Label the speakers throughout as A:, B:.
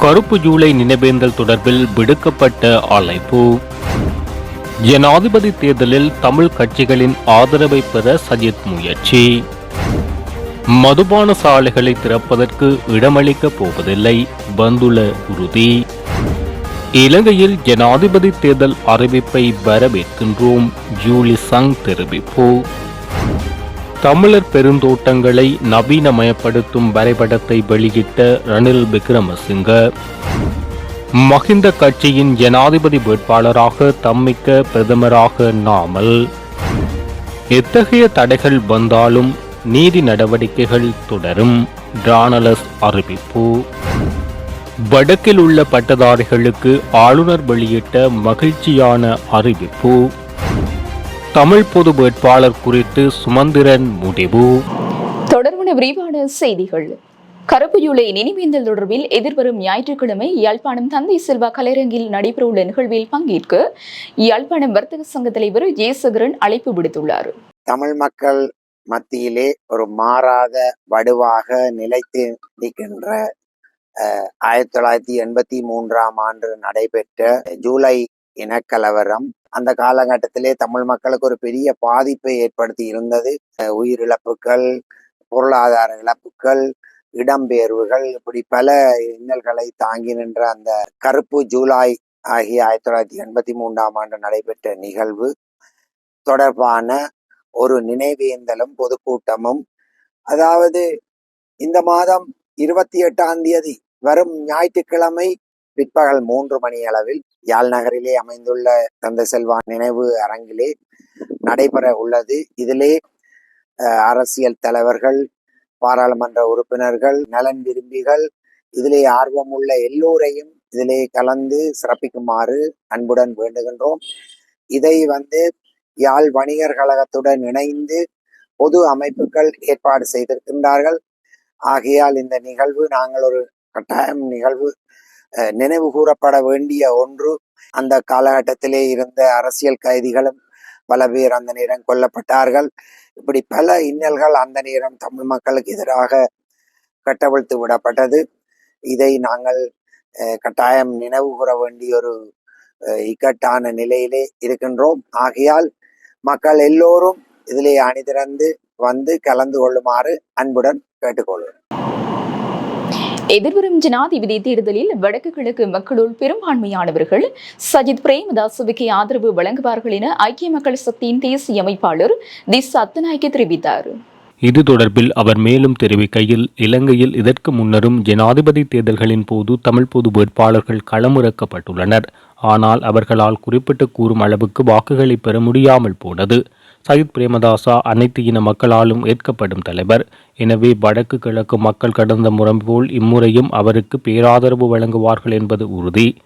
A: கருப்பு ஜூலை நினைவேந்தல் தொடர்பில் விடுக்கப்பட்ட அழைப்பு. ஜனாதிபதி தேர்தலில் தமிழ் கட்சிகளின் ஆதரவை பெற சஜித் முயற்சி. மதுபான சாலைகளை திறப்பதற்கு இடமளிக்கப் போவதில்லை பந்துல உறுதி. இலங்கையில் ஜனாதிபதி தேர்தல் அறிவிப்பை வரவேற்கின்றோம் ஜூலி சங் தெரிவிப்பு. தமிழர் பெருந்தோட்டங்களை நவீனமயப்படுத்தும் வரைபடத்தை வெளியிட்ட ரணில் விக்ரமசிங்க மஹிந்த கட்சியின் ஜனாதிபதி வேட்பாளராக தம்மிக்க பிரதமராக நாமல். எத்தகைய தடைகள் வந்தாலும் நீதி நடவடிக்கைகள் தொடரும் டிரானலஸ் அறிவிப்பு. வடக்கில் உள்ள பட்டதாரிகளுக்கு ஆளுநர் வெளியிட்ட மகிழ்ச்சியான அறிவிப்பு. தமிழ் பொது வேட்பாளர் குறித்து சுமந்திரன் முடிவு.
B: தொடர்பான விரிவான செய்திகள். கருப்பு ஜூலை நினைவேந்தல் தொடர்பில் எதிர்வரும் ஞாயிற்றுக்கிழமை யாழ்ப்பாணம் தந்தை செல்வா கலைரங்கில் நடைபெறவுள்ள நிகழ்வில் பங்கேற்க யாழ்ப்பாணம் வர்த்தக சங்க தலைவர் ஜெயசகரன் அழைப்பு விடுத்துள்ளார்.
C: தமிழ் மக்கள் மத்தியிலே ஒரு மாறாத வடுவாக நிலைத்து நிற்கின்ற அஹ், ஆயிரத்தி தொள்ளாயிரத்தி எண்பத்தி மூன்றாம் ஆண்டு நடைபெற்ற ஜூலை இனக்கலவரம். அந்த காலகட்டத்திலே தமிழ் மக்களுக்கு ஒரு பெரிய பாதிப்பை ஏற்படுத்தி இருந்தது. உயிரிழப்புகள் பொருளாதார இழப்புகள் இடம்பெயர்வுகள் இப்படி பல இன்னல்களை தாங்கி நின்ற அந்த கருப்பு ஜூலை ஆகிய ஆயிரத்தி தொள்ளாயிரத்தி எண்பத்தி மூன்றாம் ஆண்டு நடைபெற்ற நிகழ்வு தொடர்பான ஒரு நினைவேந்தலும் பொதுக்கூட்டமும். அதாவது இந்த மாதம் இருபத்தி எட்டாம் தேதி வரும் ஞாயிற்றுக்கிழமை பிற்பகல் மூன்று மணி அளவில் யாழ் நகரிலே அமைந்துள்ள தந்தை செல்வா நினைவு அரங்கிலே நடைபெற உள்ளது. இதிலே அஹ், அரசியல் தலைவர்கள் பாராளுமன்ற உறுப்பினர்கள் நலன் விரும்பிகள் இதிலே ஆர்வம் உள்ள எல்லோரையும் இதிலே கலந்து சிறப்பிக்குமாறு அன்புடன் வேண்டுகின்றோம். இதை வந்து யாழ் வணிகர் கழகத்துடன் இணைந்து பொது அமைப்புகள் ஏற்பாடு செய்திருக்கின்றார்கள். ஆகையால் இந்த நிகழ்வு நாங்கள் ஒரு கட்டாயம் நிகழ்வு நினைவு கூறப்பட வேண்டிய ஒன்று. அந்த காலகட்டத்திலே இருந்த அரசியல் கைதிகளும் பல பேர் அந்த நேரம் கொல்லப்பட்டார்கள். இப்படி பல இன்னல்கள் அந்த நேரம் தமிழ் மக்களுக்கு எதிராக கட்டவிழ்த்து விடப்பட்டது. இதை நாங்கள் கட்டாயம் நினைவு கூற வேண்டிய ஒரு இக்கட்டான நிலையிலே இருக்கின்றோம். ஆகையால் மக்கள் எல்லோரும் இதிலே அணிதிறந்து வந்து கலந்து கொள்ளுமாறு அன்புடன் கேட்டுக்கொள்கிறோம்
B: எதிர்வரும் ஜனாதிபதி தேர்தலில் வடக்கு கிழக்கு மக்களுள் பெரும்பான்மையானவர்கள் சஜித் பிரேமதாசவுக்கு ஆதரவு வழங்குவார்கள் என ஐக்கிய மக்கள் சக்தியின் தேசிய அமைப்பாளர் தி சத்தநாயக்கி தெரிவித்தார்.
A: இது தொடர்பில் அவர் மேலும் தெரிவிக்கையில் இலங்கையில் இதற்கு முன்னரும் ஜனாதிபதி தேர்தல்களின் போது தமிழ் பொது வேட்பாளர்கள் களமிறக்கப்பட்டுள்ளனர். ஆனால் அவர்களால் குறிப்பிட்டு கூறும் அளவுக்கு வாக்குகளை பெற முடியாமல் போனது. சயித் பிரேமதாசா அனைத்து இன மக்களாலும் ஏற்கப்படும் தலைவர். எனவே வடக்கு கிழக்கு மக்கள் கடந்த முறை போல் இம்முறையும் அவருக்கு பேராதரவு வழங்குவார்கள் என்பது உறுதி.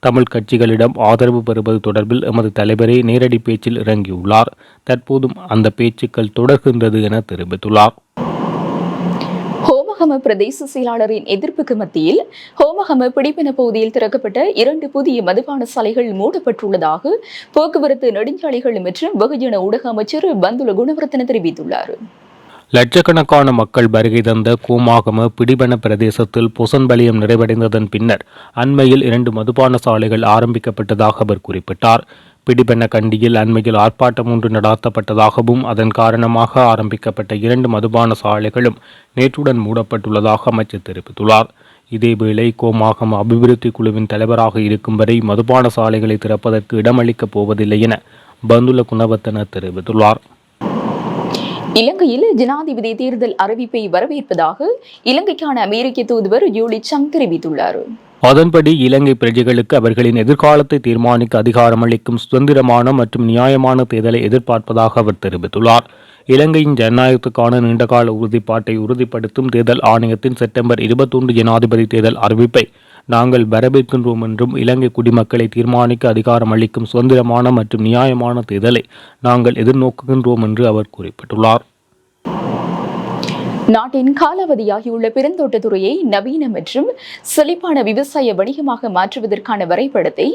A: தமிழ் கட்சிகளிடம் ஆதரவு பெறுவது தொடர்பில் எமது தலைவரே நேரடி பேச்சில் இறங்கியுள்ளார். தற்போதும் அந்த பேச்சுக்கள் தொடர்கின்றது என தெரிவித்துள்ளார்.
B: ஹோமகம பிரதேச செயலாளரின் எதிர்ப்புக்கு மத்தியில் ஹோமகம பிடிப்பின பகுதியில் திறக்கப்பட்ட இரண்டு புதிய மதுபான சாலைகள் மூடப்பட்டுள்ளதாக போக்குவரத்து நெடுஞ்சாலைகள் மற்றும் வெகுஜன ஊடக அமைச்சர் பந்துல குணவர்த்தன தெரிவித்துள்ளார்.
A: லட்சக்கணக்கான மக்கள் வருகை தந்த கூமாகம பிடிபன பிரதேசத்தில் புசன்பலியம் நிறைவடைந்ததன் பின்னர் அண்மையில் இரண்டு மதுபான சாலைகள் ஆரம்பிக்கப்பட்டதாக அவர் குறிப்பிட்டார். பிடிபெண்ண கண்டியில் அண்மையில் ஆர்ப்பாட்டம் ஒன்று நடாத்தப்பட்டதாகவும் அதன் காரணமாக ஆரம்பிக்கப்பட்ட இரண்டு மதுபான சாலைகளும் நேற்றுடன் மூடப்பட்டுள்ளதாக அமைச்சர் தெரிவித்துள்ளார். இதேவேளை கோமாகம் அபிவிருத்தி குழுவின் தலைவராக இருக்கும் வரை மதுபான சாலைகளை திறப்பதற்கு இடமளிக்கப் போவதில்லை என பந்துல குணவர்த்தன தெரிவித்துள்ளார்.
B: இலங்கையில் ஜனாதிபதி தேர்தல் அறிவிப்பை வரவேற்பதாக இலங்கைக்கான அமெரிக்க தூதுவர் யூலி சங் தெரிவித்துள்ளார்.
A: அதன்படி இலங்கை பிரஜைகளுக்கு அவர்களின் எதிர்காலத்தை தீர்மானிக்க அதிகாரமளிக்கும் சுதந்திரமான மற்றும் நியாயமான தேர்தலை எதிர்பார்ப்பதாக அவர் தெரிவித்துள்ளார். இலங்கையின் ஜனநாயகத்துக்கான நீண்டகால உறுதிப்பாட்டை உறுதிப்படுத்தும் தேர்தல் ஆணையத்தின் செப்டம்பர் இருபத்தொன்று ஜனாதிபதி தேர்தல் அறிவிப்பை நாங்கள் வரவேற்கின்றோம் என்றும் இலங்கை குடிமக்களை தீர்மானிக்க அதிகாரம் அளிக்கும் சுதந்திரமான மற்றும் நியாயமான தேர்தலை நாங்கள் எதிர்நோக்குகின்றோம் என்று அவர் குறிப்பிட்டுள்ளார்.
B: நாட்டின் காலாவதியாகியுள்ள பெருந்தோட்டத்துறையை நவீன மற்றும் செழிப்பான விவசாய வணிகமாக மாற்றுவதற்கான வரைபடத்தை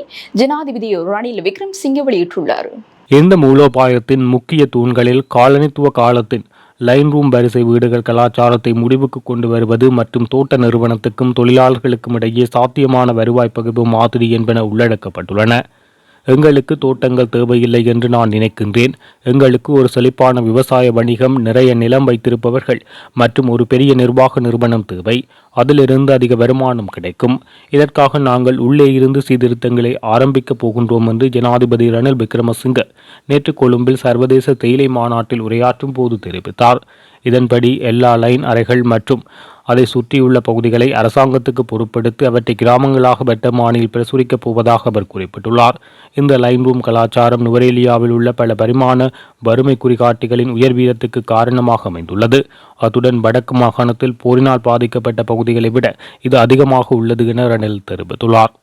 B: ஜனாதிபதி ரணில் விக்ரம் சிங்கே வெளியிட்டுள்ளார்.
A: இந்த மூலோபாயத்தின் முக்கிய தூண்களில் காலனித்துவ காலத்தின் லைன் ரூம் வரிசை வீடுகள் கலாச்சாரத்தை முடிவுக்கு கொண்டு வருவது மற்றும் தோட்ட நிறுவனத்துக்கும் தொழிலாளர்களுக்கும் இடையே சாத்தியமான வருவாய் பகிர்வு மாதிரி என்பன உள்ளடக்கப்பட்டுள்ளன. எங்களுக்கு தோட்டங்கள் தேவையில்லை என்று நான் நினைக்கின்றேன். எங்களுக்கு ஒரு செழிப்பான விவசாய வணிகம் நிறைய நிலம் வைத்திருப்பவர்கள் மற்றும் ஒரு பெரிய நிர்வாக நிறுவனம் தேவை. அதிலிருந்து அதிக வருமானம் கிடைக்கும். இதற்காக நாங்கள் உள்ளே இருந்து சீர்திருத்தங்களை ஆரம்பிக்கப் போகின்றோம் என்று ஜனாதிபதி ரணில் விக்ரமசிங்க நேற்று கொழும்பில் சர்வதேச தேயிலை மாநாட்டில் உரையாற்றும் போது தெரிவித்தார். இதன்படி எல்லா லைன் அறைகள் மற்றும் அதை சுற்றியுள்ள பகுதிகளை அரசாங்கத்துக்கு பொறுப்படுத்தி அவற்றை கிராமங்களாக வெட்டமானியில் பிரசுரிக்கப் போவதாக அவர் குறிப்பிட்டுள்ளார். இந்த லைன் ரூம் கலாச்சாரம் நுவரேலியாவில் உள்ள பல பரிமாண வறுமை குறிகாட்டிகளின் உயர் வீதத்துக்கு காரணமாக அமைந்துள்ளது. அத்துடன் வடக்கு மாகாணத்தில் போரினால் பாதிக்கப்பட்ட பகுதிகளை விட இது அதிகமாக உள்ளது என ரணில் தெரிவித்துள்ளார்.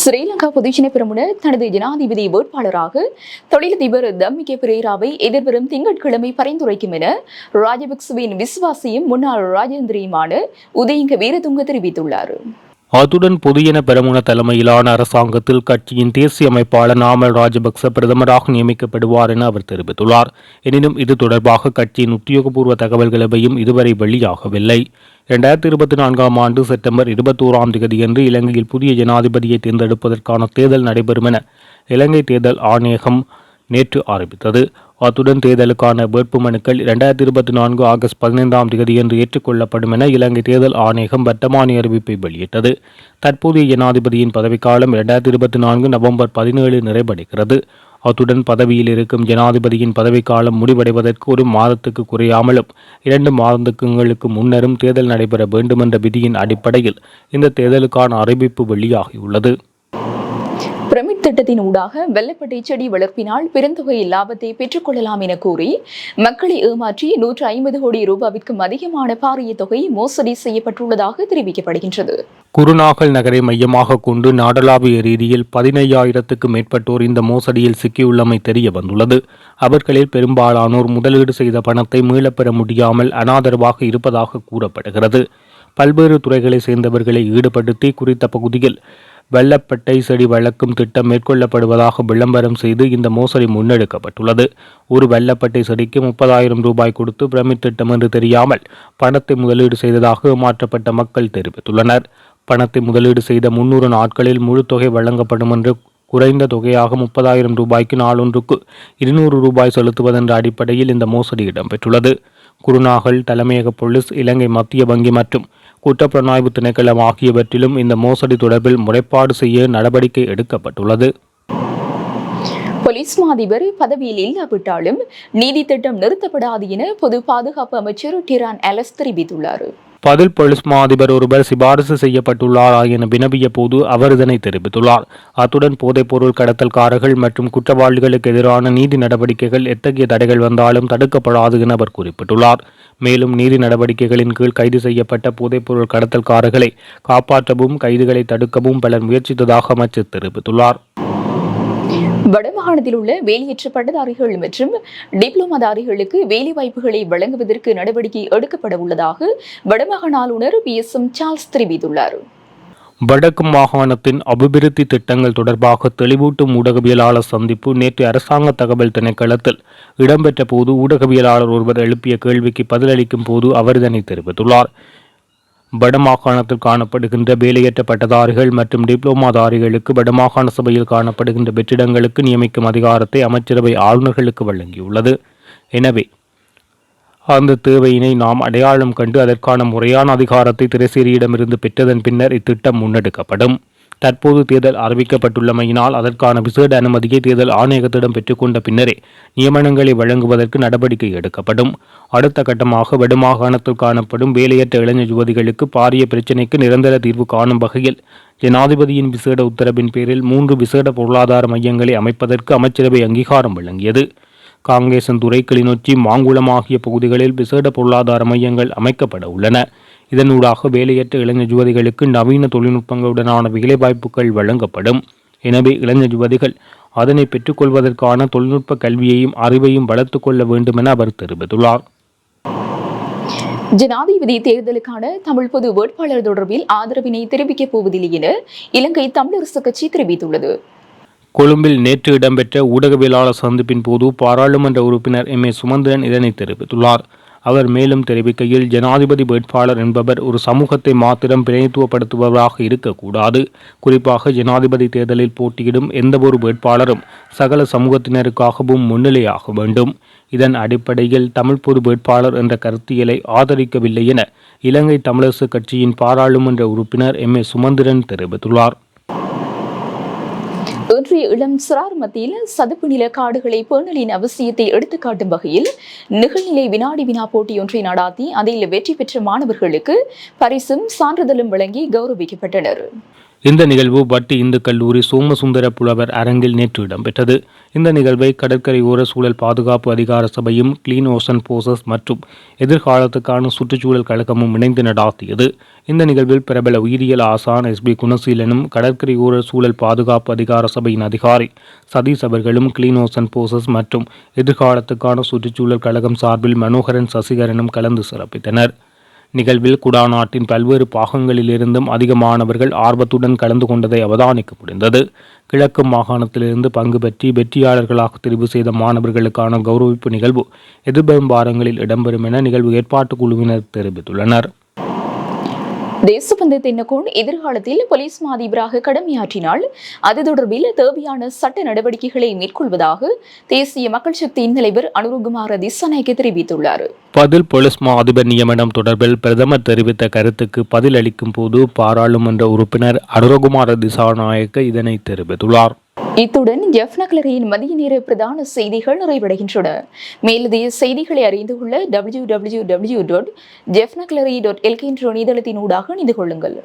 B: ஸ்ரீலங்கா பொதுஜன பெருமுனர் தனது ஜனாதிபதி வேட்பாளராக தொழிலதிபர் தம்மிகே பிரேராவை எதிர்வரும் திங்கட்கிழமை பரிந்துரைக்கும் என ராஜபக்சவின் விசுவாசியும் முன்னாள் ராஜேந்திரியுமான உதயங்க வீரதுங்க தெரிவித்துள்ளார்.
A: அத்துடன் பொதுஜன பெருமுன தலைமையிலான அரசாங்கத்தில் கட்சியின் தேசிய அமைப்பாளர் நாமல் ராஜபக்ச பிரதமராக நியமிக்கப்படுவார் என அவர் தெரிவித்துள்ளார். எனினும் இது தொடர்பாக கட்சியின் உத்தியோகபூர்வ தகவல்களவையும் இதுவரை வெளியாகவில்லை. இரண்டாயிரத்தி இருபத்தி நான்காம் ஆண்டு செப்டம்பர் இருபத்தோராம் தேதியன்று இலங்கையில் புதிய ஜனாதிபதியை தேர்ந்தெடுப்பதற்கான தேர்தல் நடைபெறும் என இலங்கை தேர்தல் ஆணையகம் நேற்று ஆரம்பித்தது. அத்துடன் தேர்தலுக்கான வேட்புமனுக்கள் இரண்டாயிரத்தி இருபத்தி நான்கு ஆகஸ்ட் பதினைந்தாம் தேதியன்று ஏற்றுக்கொள்ளப்படும் என இலங்கை தேர்தல் ஆணையகம் வர்த்தமானி அறிவிப்பை வெளியிட்டது. தற்போதைய ஜனாதிபதியின் பதவிக்காலம் இரண்டாயிரத்தி இருபத்தி நான்கு நவம்பர் பதினேழு நிறைவடைகிறது. அத்துடன் பதவியில் இருக்கும் ஜனாதிபதியின் பதவிக்காலம் முடிவடைவதற்கு ஒரு மாதத்துக்கு குறையாமலும் இரண்டு மாதத்துக்குங்களுக்கு முன்னரும் தேர்தல் நடைபெற வேண்டுமென்ற விதியின் அடிப்படையில் இந்த தேர்தலுக்கான அறிவிப்பு வெளியாகியுள்ளது.
B: பிரமிட் திட்டத்தின் ஊடாக வெள்ளப்பட்டை செடி வளர்ப்பினால் பெருந்தொகை லாபத்தை பெற்றுக்கொள்ளலாம் என கூறி மக்களை ஏமாற்றி நூற்று ஐம்பது கோடி ரூபாவிற்கும் அதிகமான பாரிய தொகை மோசடி செய்யப்பட்டுள்ளதாக தெரிவிக்கப்படுகின்றது.
A: குருநாகல் நகரை மையமாக கொண்டு நாடளாவிய ரீதியில் பதினையாயிரத்துக்கு மேற்பட்டோர் இந்த மோசடியில் சிக்கியுள்ளமை தெரிய வந்துள்ளது. அவர்களில் பெரும்பாலானோர் முதலீடு செய்த பணத்தை மீளப்பெற முடியாமல் அனாதரவாக இருப்பதாக கூறப்படுகிறது. பல்வேறு துறைகளை சேர்ந்தவர்களை ஈடுபடுத்தி குறித்த பகுதியில் வெள்ளப்பட்டை செடி வளர்க்கும் திட்டம் மேற்கொள்ளப்படுவதாக விளம்பரம் செய்து இந்த மோசடி முன்னெடுக்கப்பட்டுள்ளது. ஒரு வெள்ளப்பட்டை செடிக்கு முப்பதாயிரம் ரூபாய் கொடுத்து பிரமிட் திட்டம் என்று தெரியாமல் பணத்தை முதலீடு செய்ததாக மாற்றப்பட்ட மக்கள் தெரிவித்துள்ளனர். பணத்தை முதலீடு செய்த முன்னூறு நாட்களில் முழு தொகை வழங்கப்படும் என்று குறைந்த தொகையாக முப்பதாயிரம் ரூபாய்க்கு நாளொன்றுக்கு இருநூறு ரூபாய் செலுத்துவதென்ற அடிப்படையில் இந்த மோசடி இடம்பெற்றுள்ளது. குருநாகல் தலைமையக போலீஸ் இலங்கை மத்திய வங்கி மற்றும் குற்றப்புலனாய்வு திணைக்களம் ஆகியவற்றிலும் இந்த மோசடி தொடர்பில் முறைப்பாடு செய்ய நடவடிக்கை எடுக்கப்பட்டுள்ளது.
B: போலீஸ் மா அதிபர் பதவியில் இல்லாவிட்டாலும் நீதி திட்டம் நிறுத்தப்படாது என பொது பாதுகாப்பு அமைச்சர் டிரான் அலஸ் தெரிவித்துள்ளார்.
A: பதில் போலீஸ் மா அதிபர் ஒருவர் சிபாரிசு செய்யப்பட்டுள்ளாரா என வினவிய போது அவர் இதனை தெரிவித்துள்ளார். அத்துடன் போதைப்பொருள் கடத்தல்காரர்கள் மற்றும் குற்றவாளிகளுக்கு எதிரான நீதி நடவடிக்கைகள் எத்தகைய தடைகள் வந்தாலும் தடுக்கப்படாது என அவர் குறிப்பிட்டுள்ளார். மேலும் நீதி நடவடிக்கைகளின் கீழ் கைது செய்யப்பட்ட போதைப்பொருள் கடத்தல்காரர்களை காப்பாற்றவும் கைதுகளை தடுக்கவும் பலர் முயற்சித்ததாக அமைச்சர் தெரிவித்துள்ளார்.
B: வடமாகாணத்தில் உள்ள வேலையற்ற பட்டதாரிகள் மற்றும் டிப்ளோமாதாரிகளுக்கு வேலைவாய்ப்புகளை வழங்குவதற்கு நடவடிக்கை எடுக்கப்பட உள்ளதாக வடமாகாண ஆளுநர் பி எஸ் எம் சார்ல்ஸ் தெரிவித்துள்ளார்.
A: வடக்கு மாகாணத்தின் அபிவிருத்தி திட்டங்கள் தொடர்பாக தெளிவூட்டும் ஊடகவியலாளர் சந்திப்பு நேற்று அரசாங்க தகவல் திணைக்களத்தில் இடம்பெற்ற போது ஊடகவியலாளர் ஒருவர் எழுப்பிய கேள்விக்கு பதிலளிக்கும் போது அவர் இதனை தெரிவித்துள்ளார். வடமாகாணத்தில் காணப்படுகின்ற வேலையற்ற பட்டதாரிகள் மற்றும் டிப்ளோமாதாரிகளுக்கு வடமாகாண சபையில் காணப்படுகின்ற வெற்றிடங்களுக்கு நியமிக்கும் அதிகாரத்தை அமைச்சரவை ஆளுநர்களுக்கு வழங்கியுள்ளது. எனவே அந்த தேவையினை நாம் அடையாளம் கண்டு அதற்கான முறையான அதிகாரத்தை திரைசேரியிடமிருந்து பெற்றதன் பின்னர் இத்திட்டம் முன்னெடுக்கப்படும். தற்போது தேர்தல் அறிவிக்கப்பட்டுள்ளமையினால் அதற்கான விசேட அனுமதியை தேர்தல் ஆணையகத்திடம் பெற்றுக்கொண்ட பின்னரே நியமனங்களை வழங்குவதற்கு நடவடிக்கை எடுக்கப்படும். அடுத்த கட்டமாக வடமாகாணத்தில் காணப்படும் வேலையற்ற இளைஞர் யுவதிகளுக்கு பாரிய பிரச்சினைக்கு நிரந்தர தீர்வு காணும் வகையில் ஜனாதிபதியின் விசேட உத்தரவின் பேரில் மூன்று விசேட பொருளாதார மையங்களை அமைப்பதற்கு அமைச்சரவை அங்கீகாரம் வழங்கியது. காங்கேசன்துறை கிளிநொச்சி மாங்குளம் ஆகிய பகுதிகளில் விசேட பொருளாதார மையங்கள் அமைக்கப்பட உள்ளன. இதனூடாக வேலையற்ற இளைஞர் யுவதிகளுக்கு நவீன தொழில்நுட்பங்களுடனான வேலைவாய்ப்புகள் வழங்கப்படும். எனவே இளைஞர் யுவதிகள் அதனை பெற்றுக்கொள்வதற்கான தொழில்நுட்ப கல்வியையும் அறிவையும் வளர்த்து கொள்ள வேண்டும் என அவர் தெரிவித்துள்ளார்.
B: ஜனாதிபதி தேர்தலுக்கான தமிழ் பொது வேட்பாளர் தொடர்பில் ஆதரவினை தெரிவிக்கப் போவதில்லை என இலங்கை தமிழரசு கட்சி தெரிவித்துள்ளது.
A: கொழும்பில் நேற்று இடம்பெற்ற ஊடகவியலாளர் சந்திப்பின் போது பாராளுமன்ற உறுப்பினர் எம் ஏ சுமந்திரன் இதனை தெரிவித்துள்ளார். அவர் மேலும் தெரிவிக்கையில் ஜனாதிபதி வேட்பாளர் என்பவர் ஒரு சமூகத்தை மாத்திரம் பிரதித்துவப்படுத்துபவராக இருக்கக்கூடாது. குறிப்பாக ஜனாதிபதி தேர்தலில் போட்டியிடும் எந்தவொரு வேட்பாளரும் சகல சமூகத்தினருக்காகவும் முன்னிலையாக வேண்டும். இதன் அடிப்படையில் தமிழ் பொது வேட்பாளர் என்ற கருத்தியலை ஆதரிக்கவில்லை என இலங்கை தமிழரசு கட்சியின் பாராளுமன்ற உறுப்பினர் எம் ஏ சுமந்திரன் தெரிவித்துள்ளார்.
B: இன்றைய இளம் சிறார் மத்தியில் சதுப்பு நில காடுகளை பேணலின் அவசியத்தை எடுத்துக்காட்டும் வகையில் நிகழ்நிலை வினாடி வினா போட்டி ஒன்றை நடாத்தி அதில் வெற்றி பெற்ற மாணவர்களுக்கு பரிசும் சான்றிதழும் வழங்கி கௌரவிக்கப்பட்டனர்.
A: இந்த நிகழ்வு பட்டி இந்து கல்லூரி சோமசுந்தர புலவர் அரங்கில் நேற்று இடம்பெற்றது. இந்த நிகழ்வை கடற்கரை சூழல் பாதுகாப்பு அதிகார சபையும் கிளீன் ஓசன் போசஸ் மற்றும் எதிர்காலத்துக்கான சுற்றுச்சூழல் கழகமும் இணைந்து நடாத்தியது. இந்த நிகழ்வில் பிரபல உயிரியல் ஆசான் எஸ் பி குணசீலனும் கடற்கரை சூழல் பாதுகாப்பு அதிகார சபையின் அதிகாரி சதீஷ் அவர்களும் கிளீன் ஓசன் போசஸ் மற்றும் எதிர்காலத்துக்கான சுற்றுச்சூழல் கழகம் சார்பில் மனோகரன் சசிகரனும் கலந்து சிறப்பித்தனர். நிகழ்வில் குடாநாட்டின் பல்வேறு பாகங்களிலிருந்தும் அதிக மாணவர்கள் ஆர்வத்துடன் கலந்து கொண்டதை அவதானிக்க முடிந்தது கிழக்கு மாகாணத்திலிருந்து பங்கு பெற்றி வெற்றியாளர்களாக தெரிவு செய்த மாணவர்களுக்கான கௌரவிப்பு நிகழ்வு எதிர்வரும் வாரங்களில் இடம்பெறும் என நிகழ்வு ஏற்பாட்டு குழுவினர் தெரிவித்துள்ளனர்.
B: தேசபந்து தென்னகோன் எதிர்காலத்தில் போலீஸ் மா அதிபராக கடமையாற்றினால் அது தொடர்பில் தேவையான சட்ட நடவடிக்கைகளை மேற்கொள்வதாக தேசிய மக்கள் சக்தியின் தலைவர் அனுருகுமார திசாநாயக்க தெரிவித்துள்ளார்.
A: பதில் போலீஸ் மா அதிபர் நியமனம் தொடர்பில் பிரதமர் தெரிவித்த கருத்துக்கு பதில் அளிக்கும் போது பாராளுமன்ற உறுப்பினர் அனுரகுமார திசாநாயக்க இதனை தெரிவித்துள்ளார்.
B: இத்துடன் எஃப் நகலரியின் மதிய நேர பிரதான செய்திகள் நிறைவடைகின்றன. மேலதிய செய்திகளை அறிந்து கொள்ள டபிள்யூ டபிள்யூ டபிள்யூ டாட் ஜெஃப் நகலரி டாட் எல்கே என்ற இணையதளத்தினூடாக இணைந்து கொள்ளுங்கள்.